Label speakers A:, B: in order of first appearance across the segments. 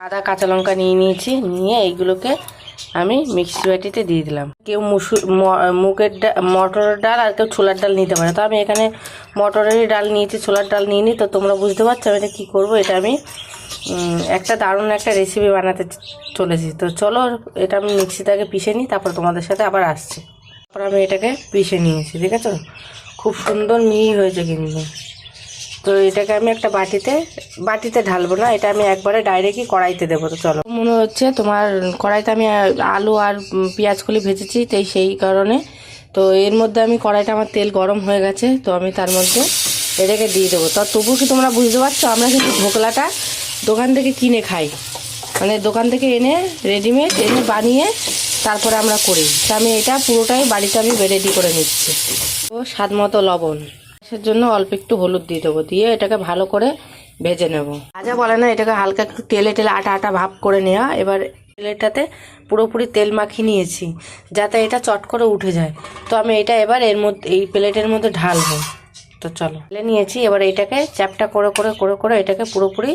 A: আদা, কাঁচা লঙ্কা নিয়ে নিয়েছি, নিয়ে এইগুলোকে আমি মিক্সি বাটিতে দিয়ে দিলাম। কেউ মুসুর মুগের মটরের ডাল আর কেউ ছোলার ডাল নিতে পারে। তো আমি এখানে মটরেরই ডাল নিয়েছি, ছোলার ডাল নিয়ে নিই তো তোমরা বুঝতে পারছ আমি এটা কী করব? এটা আমি একটা দারুণ একটা রেসিপি বানাতে চলেছি। তো চলো, এটা আমি মিক্সিতে আগে পিষে নিই তারপর তোমাদের সাথে আবার আসছি। তারপর আমি এটাকে পিষে নিয়েছি, ঠিক আছে? খুব সুন্দর মিহি হয়েছে কিন্তু। তো এটাকে আমি একটা বাটিতে বাটিতে ঢালবো না, এটা আমি একবারে ডাইরেক্টই কড়াইতে দেবো, তো চলো। মনে হচ্ছে তোমার কড়াইতে আমি আলু আর পেঁয়াজগুলি ভেজেছি, তাই সেই কারণে। তো এর মধ্যে আমি কড়াইটা, আমার তেল গরম হয়ে গেছে, তো আমি তার মধ্যে এটাকে দিয়ে দেবো। তো তবু কি তোমরা বুঝতে পারছ, আমরা কিন্তু ঢোকলাটা দোকান থেকে কিনে খাই। মানে দোকান থেকে এনে রেডিমেড এনে বানিয়ে তারপরে আমরা করি। তো আমি এটা পুরোটাই বাড়িতে আমি রেডি করে নিচ্ছি। তো স্বাদ মতো লবণ। এর জন্য অল্প একটু হলুদ দিয়ে দেবো। দিয়ে এটাকে ভালো করে ভেজে নেব। ভাজা বলে না, এটাকে হালকা একটু তেলে টেলে আটা আটা ভাব করে নেওয়া। এবার তেলেটাতে পুরোপুরি তেল মাখিয়ে নিয়েছি, যাতে এটা চট করে উঠে যায়। তো আমি এটা এবার এর মধ্যে, এই প্লেটের মধ্যে ঢালবো। তো চলো নিয়েছি। এবার এটাকে চ্যাপটা করে করে করে করে এটাকে পুরোপুরি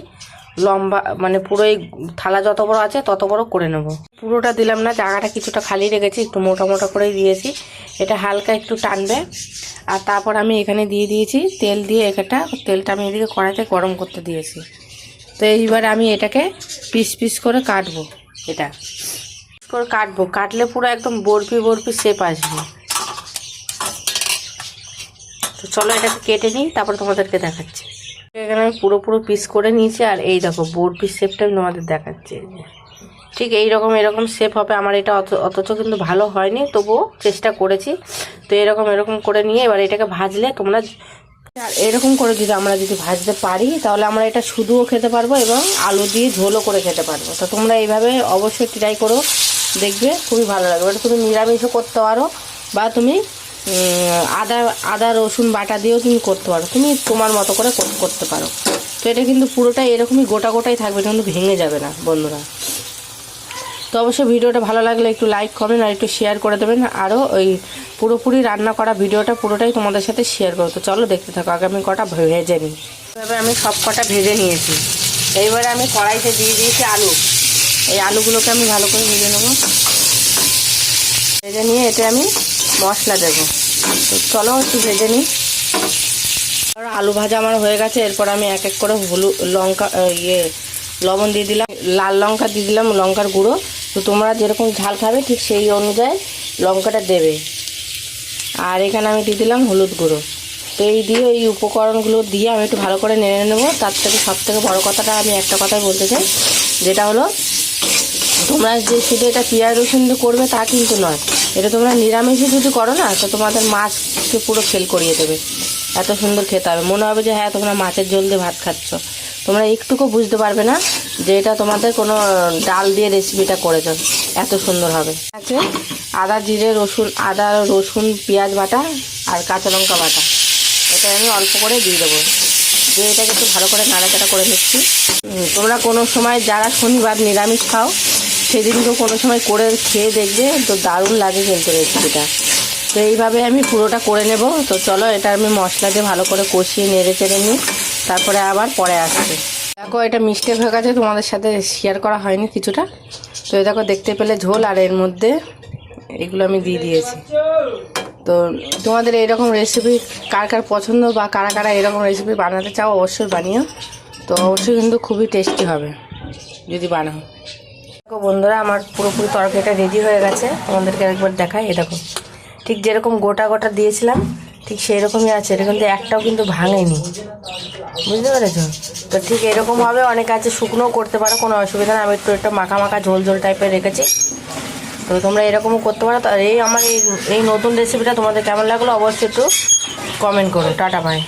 A: লম্বা মানে পুরো এই থালা যত বড় আছে তত বড় করে নেব। পুরোটা দিলাম না, জায়গাটা কিছুটা খালি রেখেছি, একটু মোটা মোটা করেই দিয়েছি। এটা হালকা একটু টানবে। আর তারপর আমি এখানে দিয়ে দিয়েছি তেল দিয়ে একটা তেলটা আমি এদিকে কড়াইতে গরম করতে দিয়েছি। তো এইবার আমি এটাকে পিস পিস করে কাটবো, এটা। করে কাটবো, কাটলে পুরো একদম বরফি বরফি শেপ আসবে। তো চলো এটাকে কেটে নিই, তারপর তোমাদেরকে দেখাচ্ছি। এখানে আমি পুরো পুরো পিস করে নিয়েছি, আর এই দেখো বোর্ড পিস শেপটা আমি তোমাদের দেখাচ্ছি। ঠিক এই রকম এরকম শেপ হবে, আমার এটা অত, অথচ কিন্তু ভালো হয়নি, তবুও চেষ্টা করেছি। তো এরকম এরকম করে নিয়ে এবার এটাকে ভাজলে তোমরা আর এরকম করে যদি আমরা যদি ভাজতে পারি, তাহলে আমরা এটা শুধুও খেতে পারব এবং আলু দিয়ে ঝোলও করে খেতে পারব। তো তোমরা এইভাবে অবশ্যই ট্রাই করো, দেখবে খুবই ভালো লাগবে। এটা তুমি নিরামিষও করতে পারো, বা তুমি আদা আদা, রসুন বাটা দিয়েও তুমি করতে পারো। তুমি তোমার মতো করে করতে পারো। তো এটা কিন্তু পুরোটাই এরকমই গোটা গোটাই থাকবে, কিন্তু ভেঙে যাবে না, বন্ধুরা। তো অবশ্যই ভিডিওটা ভালো লাগলে একটু লাইক কমেন্ট আর একটু শেয়ার করে দেবেন। আরও ওই পুরোপুরি রান্না করা ভিডিওটা পুরোটাই তোমাদের সাথে শেয়ার করো তো চলো দেখতে থাকো, আগামী কটা ভেজে নিই। এভাবে আমি সব কটা ভেজে নিয়েছি। এইবারে আমি কড়াইতে দিয়ে দিয়েছি আলু। এই আলুগুলোকে আমি ভালো করে ভেজে নেব। ভেজে নিয়ে এতে আমি মশলা দেবো। তো চলো একটু ভেজে নিই। আর আলু ভাজা আমার হয়ে গেছে, এরপর আমি এক এক করে হলুদ লঙ্কা ইয়ে লবণ দিয়ে দিলাম, লাল লঙ্কা দিয়ে দিলাম, লঙ্কার গুঁড়ো। তো তোমরা যেরকম ঝাল খাবে ঠিক সেই অনুযায়ী লঙ্কাটা দেবে। আর এখানে আমি দিয়ে দিলাম হলুদ গুঁড়ো। তো এই দিয়ে এই উপকরণগুলো দিয়ে আমি একটু ভালো করে নেড়ে নেব। তার থেকে সব থেকে বড়ো কথাটা আমি একটা কথাই বলতে চাই। যেটা হলো তোমরা যে শুধু এটা পেঁয়াজ রসুন দিয়ে করবে তা কিন্তু নয়। এটা তোমরা নিরামিষে যদি করো না, তো তোমাদের মাছকে পুরো ফেল করিয়ে দেবে। এত সুন্দর খেতে হবে। মনে হবে যে হ্যাঁ তোমরা মাছের ঝোল দিয়ে ভাত খাচ্ছ। তোমরা একটুকু বুঝতে পারবে না যে এটা তোমাদের কোনো ডাল দিয়ে রেসিপিটা করেছ। এত সুন্দর হবে। আছে আদা, জিরে, রসুন, আদা, রসুন, পেঁয়াজ বাটা আর কাঁচা লঙ্কা বাটা। এটা আমি অল্প করে দিয়ে দেবো। দিয়ে এটাকে একটু ভালো করে নাড়াচাড়া করে নিচ্ছি। তোমরা কোনো সময় যারা শনিবার নিরামিষ খাও, সেদিনকে কোনো সময় করে খেয়ে দেখবে, তো দারুণ লাগে কিন্তু রেসিপিটা তো এইভাবে আমি পুরোটা করে নেব। তো চলো, এটা আমি মশলা দিয়ে ভালো করে কষিয়ে নেড়ে চেড়ে নিই। তারপরে আবার পরে আসছে দেখো, এটা মিস্টেক হয়ে গেছে, তোমাদের সাথে শেয়ার করা হয়নি কিছুটা। তো দেখো, দেখতে পেলে ঝোল, আর এর মধ্যে এগুলো আমি দিয়ে দিয়েছি। তো তোমাদের এরকম রেসিপি কার কার পছন্দ বা কারা কারা এরকম রেসিপি বানাতে চাও অবশ্যই বানিও। তো অবশ্যই কিন্তু খুবই টেস্টি হবে, যদি বানাও। দেখো বন্ধুরা, আমার পুরোপুরি তরকারিটা রেডি হয়ে গেছে। তোমাদেরকে একবার দেখাই এরকম ঠিক যেরকম গোটা গোটা দিয়েছিলাম, ঠিক সেই রকমই আছে। এটা কিন্তু একটাও কিন্তু ভাঙেনি। বুঝতে পেরেছ? তো ঠিক এরকম হবে। অনেকে আছে, শুকনোও করতে পারো, কোনো অসুবিধা না আমি একটু, একটা মাখা মাখা ঝোল ঝোল টাইপের রেখেছি। তো তোমরা এরকমও করতে পারো। আর এই আমার এই নতুন রেসিপিটা তোমাদের কেমন লাগল অবশ্যই একটু কমেন্ট করো। Tata bye